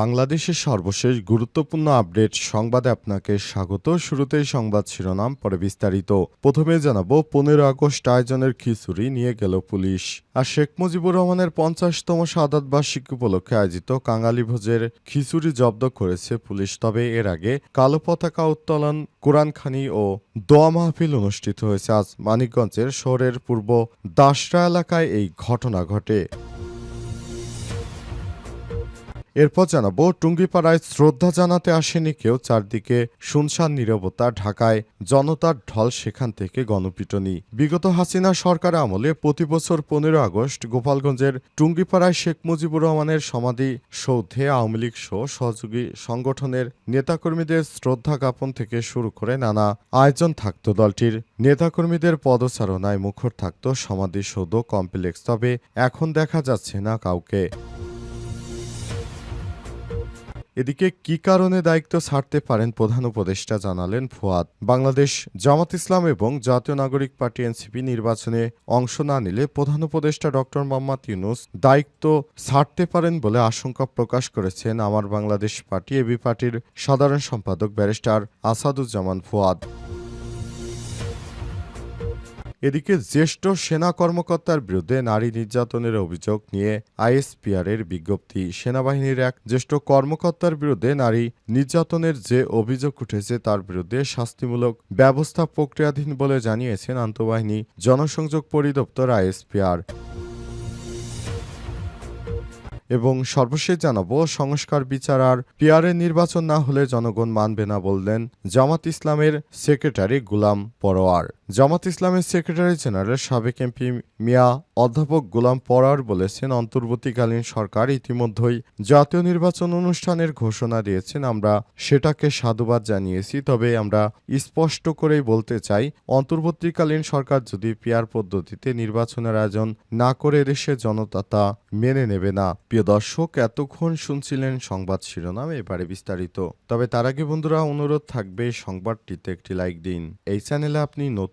বাংলাদেশের সর্বশেষ গুরুত্বপূর্ণ আপডেট সংবাদে আপনাকে স্বাগত। শুরুতেই সংবাদ শিরোনাম, পরে বিস্তারিত। প্রথমে জানাব, পনেরো আগস্ট আয়োজনের খিচুড়ি নিয়ে গেল পুলিশ। আর শেখ মুজিবুর রহমানের পঞ্চাশতম সাদাত বার্ষিকী উপলক্ষে আয়োজিত কাঙালি ভোজের খিচুড়ি জব্দ করেছে পুলিশ। তবে এর আগে কালো পতাকা উত্তোলন কোরআনখানি ও দোয়া মাহফিল অনুষ্ঠিত হয়েছে। আজ মানিকগঞ্জের শহরের পূর্ব দাসরা এলাকায় এই ঘটনা ঘটে। এরপর জানাব, টুঙ্গিপাড়ায় শ্রদ্ধা জানাতে আসেনি কেউ, চারদিকে শুনশান নীরবতা, ঢাকায় জনতার ঢল সেখান থেকে গণপিটনি। বিগত হাসিনা সরকার আমলে প্রতি বছর পনেরো আগস্ট গোপালগঞ্জের টুঙ্গিপাড়ায় শেখ মুজিবুর রহমানের সমাধি সৌধে আওয়ামী লীগ সহ সহযোগী সংগঠনের নেতাকর্মীদের শ্রদ্ধা জ্ঞাপন থেকে শুরু করে নানা আয়োজন থাকত দলটির। নেতাকর্মীদের পদচারণায় মুখর থাকত সমাধিসৌধ কমপ্লেক্স, তবে এখন দেখা যাচ্ছে না কাউকে। এদিকে কি কারণে দায়িত্ব ছাড়তে পারেন প্রধান উপদেষ্টা জানালেন ফুয়াদ। বাংলাদেশ জামাত ইসলাম এবং জাতীয় নাগরিক পার্টি এনসিপি নির্বাচনে অংশ না নিলে প্রধান উপদেষ্টা ডক্টর মোহাম্মদ ইউনুস দায়িত্ব ছাড়তে পারেন বলে আশঙ্কা প্রকাশ করেছেন আমার বাংলাদেশ পার্টি, এবি পার্টির সাধারণ সম্পাদক ব্যারিস্টার আসাদুজ্জামান ফুয়াদ। এদিকে জ্যেষ্ঠ সেনা কর্মকর্তার বিরুদ্ধে নারী নির্যাতনের অভিযোগ নিয়ে আইএসপিআর এর বিজ্ঞপ্তি। সেনাবাহিনীর এক জ্যেষ্ঠ কর্মকর্তার বিরুদ্ধে নারী নির্যাতনের যে অভিযোগ উঠেছে তার বিরুদ্ধে শাস্তিমূলক ব্যবস্থা প্রক্রিয়াধীন বলে জানিয়েছেন আন্তঃবাহিনী জনসংযোগ পরিদপ্তর আইএসপিআর। এবং সর্বশেষ জানাব, সংস্কার বিচার আর পিয়ারের নির্বাচন না হলে জনগণ মানবে না বললেন জামাত ইসলামের সেক্রেটারি গুলাম পরোয়ার। জামাত ইসলামের সেক্রেটারি জেনারেল সাবেক এমপি মিয়া, অধ্যাপক গোলাম পরার বলেছেন, অন্তর্বর্তীকালীন সরকার ইতিমধ্যেই জাতীয় নির্বাচন অনুষ্ঠানের ঘোষণা দিয়েছেন। আমরা সেটাকে সাধুবাদ জানিয়েছি, তবে আমরা স্পষ্ট করেই বলতে চাই, অন্তর্বর্তীকালীন সরকার যদি পিয়ার পদ্ধতিতে নির্বাচনের আয়োজন না করে দেশের জনতা তা মেনে নেবে না। প্রিয় দর্শক, এতক্ষণ শুনছিলেন সংবাদ শিরোনাম, এবারে বিস্তারিত। তবে তার আগে বন্ধুরা, অনুরোধ থাকবে, সংবাদটিতে একটি লাইক দিন। এই চ্যানেলে আপনি নতুন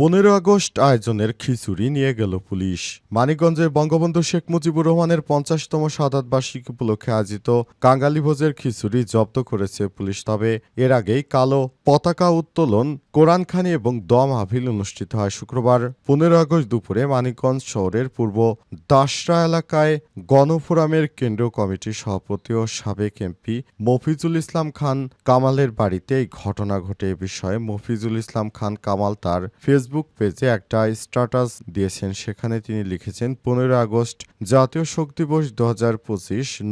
পনেরো আগস্ট আয়োজনের খিচুড়ি নিয়ে গেল পুলিশ। মানিকগঞ্জের বঙ্গবন্ধু শেখ মুজিবুর রহমানের পঞ্চাশতম সাদাত উপলক্ষে আয়োজিত কাঙ্গালি ভোজের খিচুড়ি জব্দ করেছে পুলিশ, তবে এর আগেই কালো পতাকা উত্তোলন কোরআনখানি এবং দম মাহফিল অনুষ্ঠিত হয় শুক্রবার। পনেরো আগস্ট দুপুরে মানিকগঞ্জ শহরের পূর্ব দাসরা এলাকায় গণফোরামের কেন্দ্রীয় কমিটির সভাপতি ও সাবেক এমপি মফিজুল ইসলাম খান কামালের বাড়িতে এই ঘটনা ঘটে। এ বিষয়ে মফিজুল ইসলাম খান কামাল তার ফেসবুক পেজে একটা স্ট্যাটাস দিয়েছেন। সেখানে তিনি লিখেছেন পনেরো আগস্ট, জাতীয় শোক দিবস দু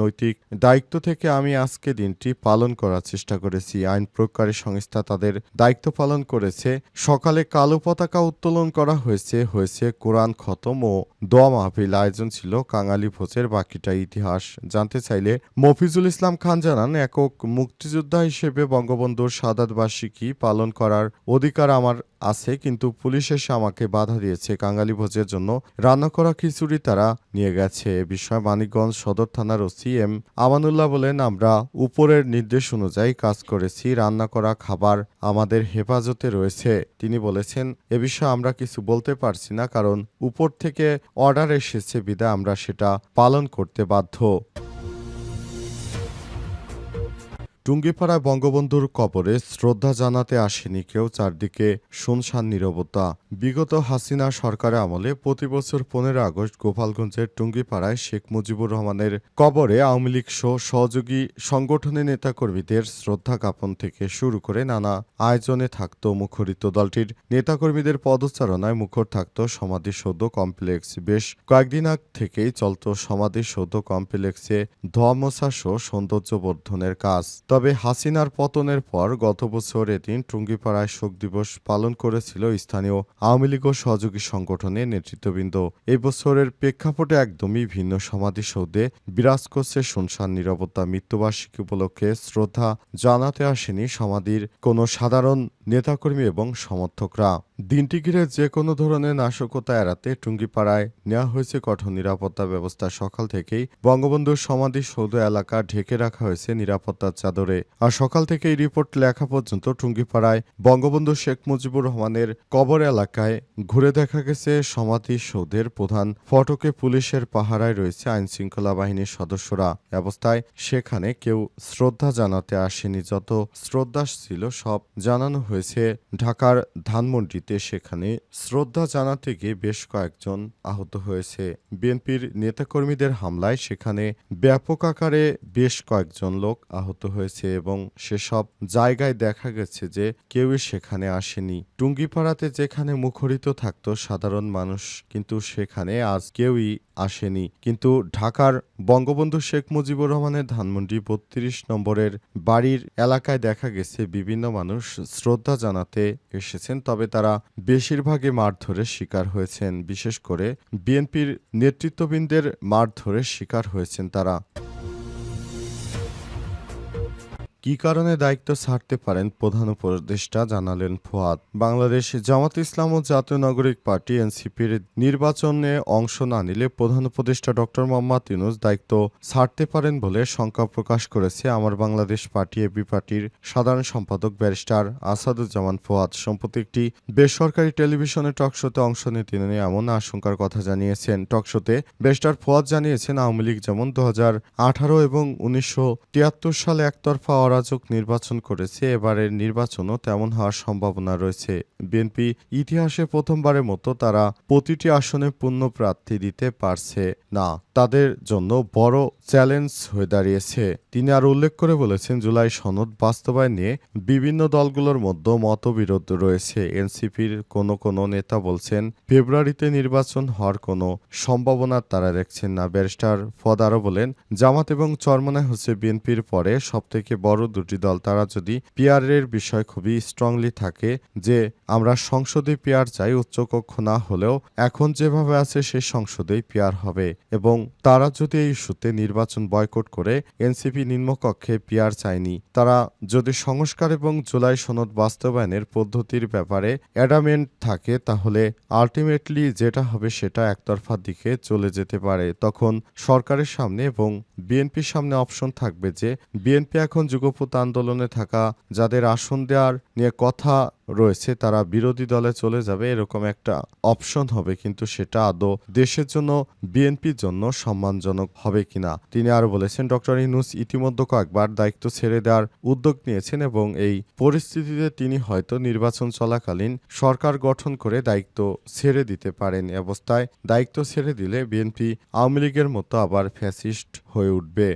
নৈতিক দায়িত্ব থেকে আমি আজকে দিনটি পালন করার চেষ্টা করেছি। আইন প্রয়োগকারী সংস্থা তাদের দায়িত্ব পালন করেছে। সকালে কালো পতাকা উত্তোলন করা হয়েছে। হয়েছে কোরআন খতম ও দোয়া মাহফিল। আয়োজন ছিল কাঙালি ভোজের বাকিটা ইতিহাস। জানতে চাইলে মফিজুল ইসলাম খান জানান, একক মুক্তিযোদ্ধা হিসেবে বঙ্গবন্ধুর সাদাত বার্ষিকী পালন করার অধিকার আমার আছে, কিন্তু পুলিশ এসে আমাকে বাধা দিয়েছে কাঙ্গালি ভোজের জন্য। রান্না করা খিচুড়ি তারা নিয়ে গেছে। এ বিষয়ে মানিকগঞ্জ সদর থানার ওসি এম আমানুল্লাহ বলেন, আমরা উপরের নির্দেশ অনুযায়ী কাজ করেছি, রান্না করা খাবার আমাদের হেফাজতে রয়েছে। তিনি বলেছেন, এ বিষয়ে আমরা কিছু বলতে পারছি না, কারণ উপর থেকে অর্ডার এসেছে, বিদায় আমরা সেটা পালন করতে বাধ্য। টুঙ্গিপাড়ায় বঙ্গবন্ধুর কবরে শ্রদ্ধা জানাতে আসেনি কেউ, চারদিকে শুনশান নীরবতা। বিগত হাসিনা সরকারের আমলে প্রতি বছর পনেরো আগস্ট গোপালগঞ্জের টুঙ্গিপাড়ায় শেখ মুজিবুর রহমানের কবরে আওয়ামী লীগ সহ সহযোগী সংগঠনের নেতাকর্মীদের শ্রদ্ধা জ্ঞাপন থেকে শুরু করে নানা আয়োজনে থাকত মুখরিত দলটির। নেতাকর্মীদের পদচারণায় মুখর থাকত সমাধিসৌধ কমপ্লেক্স। বেশ কয়েকদিন আগ থেকেই চলত সমাধি সমাধিসৌধ কমপ্লেক্সে ধোয়ামশা সৌন্দর্য বর্ধনের কাজ। তবে হাসিনার পতনের পর গত বছর এদিন টুঙ্গিপাড়ায় শোক দিবস পালন করেছিল স্থানীয় আওয়ামী লীগ সহযোগী সংগঠনের নেতৃত্ববৃন্দ। এই বছরের প্রেক্ষাপটে একদমই ভিন্ন সমাধিসৌধে বিরাজ করছে শুনশান নিরাপত্তা মৃত্যুবার্ষিকী উপলক্ষে শ্রদ্ধা জানাতে আসেনি সমাধির কোনো সাধারণ নেতাকর্মী এবং সমর্থকরা। দিনটি ঘিরে যে কোনো ধরনের নাশকতা এড়াতে টুঙ্গিপাড়ায় নেওয়া হয়েছে কঠোর নিরাপত্তা ব্যবস্থা। সকাল থেকেই বঙ্গবন্ধুর সমাধিসৌধ এলাকা ঢেকে রাখা হয়েছে নিরাপত্তার চাদরে আর সকাল থেকে এই রিপোর্ট লেখা পর্যন্ত টুঙ্গিপাড়ায় বঙ্গবন্ধু শেখ মুজিবুর রহমানের কবর এলাকায় ঘুরে দেখা গেছে সমাধি সৌধের প্রধান ফটকে পুলিশের পাহারায় রয়েছে আইনশৃঙ্খলা বাহিনীর সদস্যরা। অবস্থায় সেখানে কেউ শ্রদ্ধা জানাতে আসেনি, যত শ্রদ্ধা ছিল সব জানানো হয়েছে। ঢাকার ধানমন্ডিতে সেখানে শ্রদ্ধা জানাতে গিয়ে বেশ কয়েকজন আহত হয়েছে। বিএনপির নেতাকর্মীদের হামলায় সেখানে ব্যাপক আকারে বেশ কয়েকজন লোক আহত হয়েছে। এবং সেসব জায়গায় দেখা গেছে যে কেউই সেখানে আসেনি। টুঙ্গিপাড়াতে যেখানে মুখরিত থাকতো সাধারণ মানুষ কিন্তু সেখানে আজ কেউই আসেনি। কিন্তু ঢাকার বঙ্গবন্ধু শেখ মুজিবুর রহমানের ধানমন্ডি বত্রিশ নম্বরের বাড়ির এলাকায় দেখা গেছে বিভিন্ন মানুষ শ্রদ্ধা জানাতে এসেছেন, তবে তারা বেশিরভাগই মারধরের শিকার হয়েছেন। বিশেষ করে বিএনপির নেতৃত্ববৃন্দের মারধরের শিকার হয়েছেন তারা। কী কারণে দায়িত্ব ছাড়তে পারেন প্রধান উপদেষ্টা জানালেন ফোয়াদ। বাংলাদেশ জামাত ইসলাম ও জাতীয় নাগরিক পার্টি এনসিপির নির্বাচনে অংশ না নিলে প্রধান উপদেষ্টা ডক্টর মোহাম্মদ ইউনুস দায়িত্ব ছাড়তে পারেন বলে শঙ্কা প্রকাশ করেছে আমার বাংলাদেশ পার্টি এবি পার্টির সাধারণ সম্পাদক ব্যারিস্টার আসাদুজ্জামান ফোয়াদ। সম্প্রতি একটি বেসরকারি টেলিভিশনে টকশোতে অংশ নিয়ে তিনি এমন আশঙ্কার কথা জানিয়েছেন। টকশোতে ব্যারিস্টার ফোয়াদ জানিয়েছেন, আওয়ামী লীগ যেমন দু হাজার আঠারো এবং উনিশশো তিয়াত্তর সালে একতরফা অরাজক নির্বাচন করেছে, এবারের নির্বাচনও তেমন হওয়ার সম্ভাবনা রয়েছে। বিএনপি ইতিহাসে প্রথমবারের মতো তারা প্রতিটি আসনে পূর্ণ প্রার্থী দিতে পারছে না। তাদের জন্য বড় চ্যালেঞ্জ হয়ে দাঁড়িয়েছে। তিনি আর উল্লেখ করে বলেছেন, জুলাই সনদ বাস্তবায়ন নিয়ে বিভিন্ন দলগুলোর মধ্যে মতবিরোধ রয়েছে। এনসিপির কোনো কোনো নেতা বলছেন, ফেব্রুয়ারিতে নির্বাচন হওয়ার কোনো সম্ভাবনা তারা দেখছেন না। ব্যারিস্টার ফদ আরও বলেন, জামাত এবং চরমনায় হচ্ছে বিএনপির পরে সবথেকে বড় দুটি দল, তারা যদি পিআর এর বিষয় খুবই স্ট্রংলি থাকে যে আমরা সংসদে পিআর চাই, উচ্চকক্ষ না হলেও এখন যেভাবে আছে সেই সংসদেই পিআর হবে। এবং তারা যদি এই ইস্যুতে নির্বাচন বয়কট করে এনসিপি নিম্নকক্ষে পিআর চায়নি, তারা যদি সংস্কার এবং জুলাই সনদ বাস্তবায়নের পদ্ধতির ব্যাপারে অ্যাডামেন্ট থাকে, তাহলে আলটিমেটলি যেটা হবে সেটা একতরফা দিকে চলে যেতে পারে। তখন সরকারের সামনে এবং বিএনপির সামনে অপশন থাকবে যে বিএনপি এখন যুগপৎ আন্দোলনে থাকা যাদের আসন দেওয়ার নিয়ে কথা রয়েছে, তারা বিরোধী দলে চলে যাবে এরকম একটা অপশন হবে, কিন্তু সেটা আদৌ দেশের জন্য, বিএনপির জন্য সম্মানজনক হবে কিনা? তিনি আরও বলেছেন ডক্টর ইনুস ইতিমধ্যে কয়েকবার দায়িত্ব ছেড়ে দেওয়ার উদ্যোগ নিয়েছেন এবং এই পরিস্থিতিতে তিনি হয়তো নির্বাচন চলাকালীন সরকার গঠন করে দায়িত্ব ছেড়ে দিতে পারেন। অবস্থায় দায়িত্ব ছেড়ে দিলে বিএনপি আওয়ামী লীগের মতো আবার ফ্যাসিস্ট হয়ে উঠবে।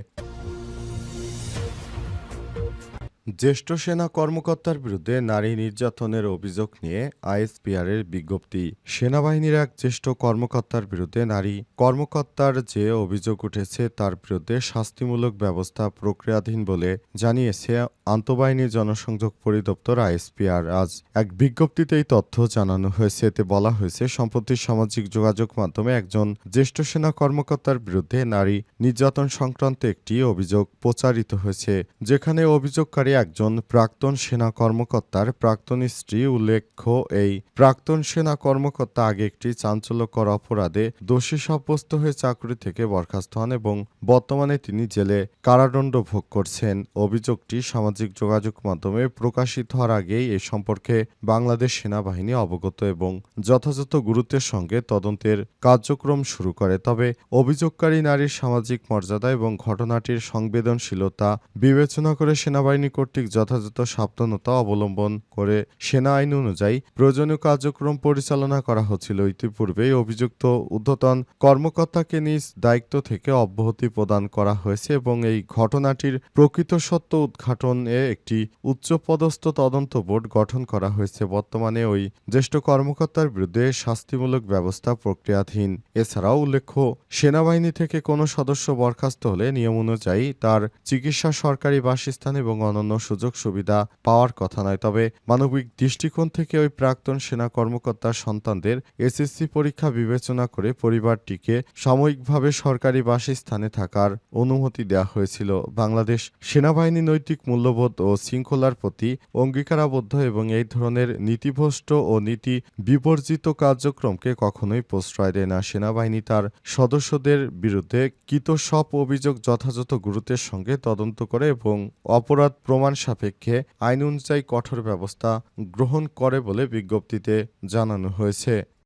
জ্যেষ্ঠ সেনা কর্মকর্তার বিরুদ্ধে নারী নির্যাতনের অভিযোগ নিয়ে আইএসপিআরের বিজ্ঞপ্তি। সেনাবাহিনীর এক জ্যেষ্ঠ কর্মকর্তার বিরুদ্ধে নারী কর্মকর্তার যে অভিযোগ উঠেছে তার বিরুদ্ধে শাস্তিমূলক ব্যবস্থা প্রক্রিয়াধীন বলে জানিয়েছে আন্তঃবাহিনী জনসংযোগ পরিদপ্তর আইএসপিআর। আজ এক বিজ্ঞপ্তিতে এই তথ্য জানানো হয়েছে। এতে বলা হয়েছে, সম্প্রতি সামাজিক যোগাযোগ মাধ্যমে একজন জ্যেষ্ঠ সেনা কর্মকর্তার বিরুদ্ধে নারী নির্যাতন সংক্রান্ত একটি অভিযোগ প্রচারিত হয়েছে, যেখানে অভিযোগকারী একজন প্রাক্তন সেনা কর্মকর্তার প্রাক্তন স্ত্রী উল্লেখ্য, এই প্রাক্তন সেনা কর্মকর্তা আগে একটি চাঞ্চল্যকর অপরাধে দোষী সাব্যস্ত হয়ে চাকরি থেকে বরখাস্ত হন এবং বর্তমানে তিনি জেলে কারাদণ্ড ভোগ করছেন। অভিযোগটি সামাজিক যোগাযোগ মাধ্যমে প্রকাশিত হওয়ার আগেই এ সম্পর্কে বাংলাদেশ সেনাবাহিনী অবগত এবং যথাযথ গুরুত্বের সঙ্গে তদন্তের কার্যক্রম শুরু করে। তবে অভিযোগকারী নারীর সামাজিক মর্যাদা এবং ঘটনাটির সংবেদনশীলতা বিবেচনা করে সেনাবাহিনী কর্তৃক যথাযথ সাবধানতা অবলম্বন করে সেনা আইন অনুযায়ী প্রয়োজনীয় কার্যক্রম পরিচালনা করা হচ্ছিল। ইতিপূর্বেই অভিযুক্ত ঊর্ধ্বতন কর্মকর্তাকে নিজ দায়িত্ব থেকে অব্যাহতি প্রদান করা হয়েছে এবং এই ঘটনাটির প্রকৃত সত্য উদ্ঘাটনে একটি উচ্চপদস্থ তদন্ত বোর্ড গঠন করা হয়েছে। বর্তমানে ওই জ্যেষ্ঠ কর্মকর্তার বিরুদ্ধে শাস্তিমূলক ব্যবস্থা প্রক্রিয়াধীন। এছাড়াও উল্লেখ্য, সেনাবাহিনী থেকে কোনো সদস্য বরখাস্ত হলে নিয়ম অনুযায়ী তার চিকিৎসা সরকারি বাসস্থান এবং অন্যান্য সুযোগ সুবিধা পাওয়ার কথা নয়। তবে মানবিক দৃষ্টিকোণ থেকে ওই প্রাক্তন সেনা কর্মকর্তার সন্তানদের এসএসসি পরীক্ষা বিবেচনা করে পরিবারটিকে সাময়িকভাবে সরকারি বাসস্থানে থাকার অনুমতি দেওয়া হয়েছিল। বাংলাদেশ সেনাবাহিনী নৈতিক মূল্যবোধ ও শৃঙ্খলার প্রতি অঙ্গীকারাবদ্ধ এবং এই ধরনের নীতিভ্রষ্ট ও নীতি বিবর্জিত কার্যক্রমকে কখনোই প্রশ্রয় দেয় না। সেনাবাহিনী তার সদস্যদের বিরুদ্ধে কৃত সব অভিযোগ যথাযথ গুরুত্বের সঙ্গে তদন্ত করে এবং অপরাধ প্রমাণ সাপেক্ষে আইন অনুযায়ী কঠোর ব্যবস্থা গ্রহণ করে বলে বিজ্ঞপ্তিতে জানানো হয়েছে।